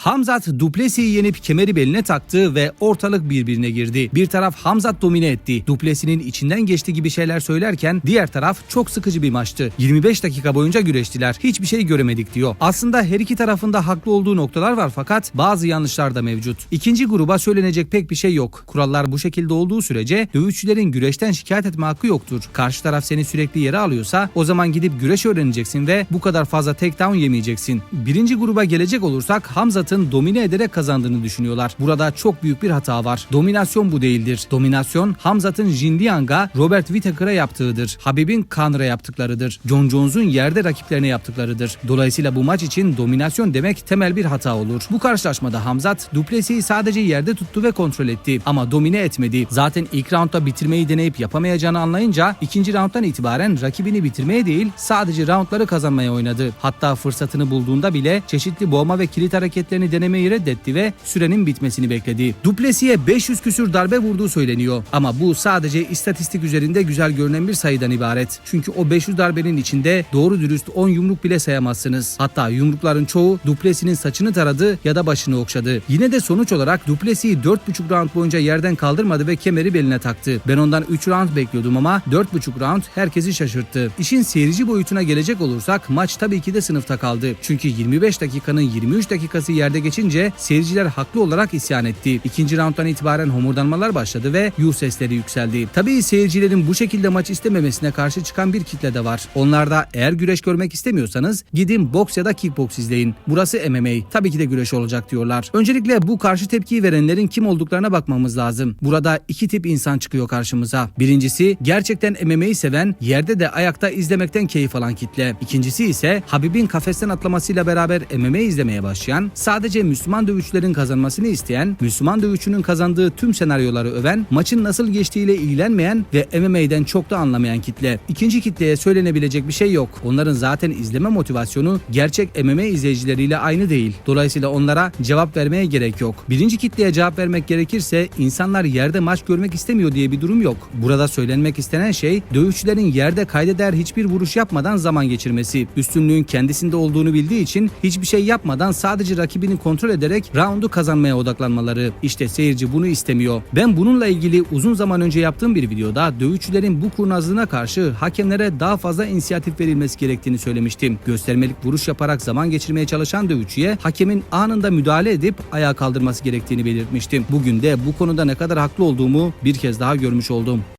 Hamzat Duplesis'i yenip kemeri beline taktı ve ortalık birbirine girdi. Bir taraf Hamzat domine etti. Duplesis'in içinden geçti gibi şeyler söylerken diğer taraf çok sıkıcı bir maçtı. 25 dakika boyunca güreştiler. Hiçbir şey göremedik diyor. Aslında her iki tarafında haklı olduğu noktalar var fakat bazı yanlışlar da mevcut. İkinci gruba söylenecek pek bir şey yok. Kurallar bu şekilde olduğu sürece dövüşçülerin güreşten şikayet etme hakkı yoktur. Karşı taraf seni sürekli yere alıyorsa o zaman gidip güreş öğreneceksin ve bu kadar fazla takedown yemeyeceksin. Birinci gruba gelecek olursak Hamzat'ın domine ederek kazandığını düşünüyorlar. Burada çok büyük bir hata var. Dominasyon bu değildir. Dominasyon Hamzat'ın Jindiang'a Robert Whittaker'a yaptığıdır. Habib'in Connor'a yaptıklarıdır. John Jones'un yerde rakiplerine yaptıklarıdır. Dolayısıyla bu maç için dominasyon demek temel bir hata olur. Bu karşılaşmada Hamzat Duplessis'i sadece yerde tuttu ve kontrol etti ama domine etmedi. Zaten ilk roundda bitirmeyi deneyip yapamayacağını anlayınca ikinci rounddan itibaren rakibini bitirmeye değil sadece roundları kazanmaya oynadı. Hatta fırsatını bulduğunda bile çeşitli boğma ve kilit hareketlerini denemeyi reddetti ve sürenin bitmesini bekledi. Duplessis'e 500 küsür darbe vurduğu söyleniyor ama bu sadece istatistik üzerinde güzel görünen bir sayıdan ibaret. Çünkü o 500 darbenin içinde doğru dürüst 10 yumruk bile sayamazsınız. Hatta yumrukların çoğu Duplessis'in saçını taradı ya da başını okşadı. Yine de sonuç olarak Duplessis'i 4,5 round boyunca yerden kaldırmadı ve kemeri beline taktı. Ben ondan 3 round bekliyordum ama 4,5 round herkesi şaşırttı. İşin seyirci boyutuna gelecek olursak maç tabii ki de sınıfta kaldı. Çünkü 25 dakikanın 23 dakikası yerde geçince seyirciler haklı olarak isyan etti. İkinci rounddan itibaren homurdanmalar başladı ve yuh sesleri yükseldi. Tabii seyircilerin bu şekilde maç istememesine karşı çıkan bir kitle de var. Onlar da eğer güreş görmek istemiyorsanız gidin boks ya da kickboks izleyin. Burası MMA. Tabii ki de güreş olacak diyorlar. Öncelikle bu karşı tepkiyi verenlerin kim olduklarına bakmamız lazım. Burada iki tip insan çıkıyor karşımıza. Birincisi gerçekten MMA'yi seven, yerde de ayakta izlemekten keyif alan kitle. İkincisi ise Habib'in kafesten atlamasıyla beraber MMA izlemeye başlayan, sadece Müslüman dövüşçülerin kazanmasını isteyen, Müslüman dövüşçünün kazandığı tüm senaryoları öven, maçın nasıl geçtiğiyle ilgilenmeyen ve MMA'den çok da anlamayan kitle. İkinci kitleye söylenebilecek bir şey yok. Onların zaten izleme motivasyonu gerçek MMA izleyicileriyle aynı değil. Dolayısıyla onlara cevap vermeye gerek yok. Birinci kitleye cevap vermek gerekirse insanlar yerde maç görmek istemiyor diye bir durum yok. Burada söylenmek istenen şey dövüşçülerin yerde kayda değer hiçbir vuruş yapmadan zaman geçirmesi. Üstünlüğün kendisinde olduğunu bildiği için hiçbir şey yapmadan sadece rakibini kontrol ederek roundu kazanmaya odaklanmaları. İşte seyirci bunu istemiyor. Ben bununla ilgili uzun zaman önce yaptığım bir videoda dövüşçülerin bu kurnazlığına karşı hakemlere daha fazla inisiyatif verilmesi gerektiğini söylemiştim. Göstermelik vuruş yaparak zaman geçirmeye çalışan dövüşçüye hakemin anında müdahale edip ayağa kaldırması gerektiğini belirtmiştim. Bugün de bu konuda ne kadar haklı olduğumu bir kez daha görmüş oldum.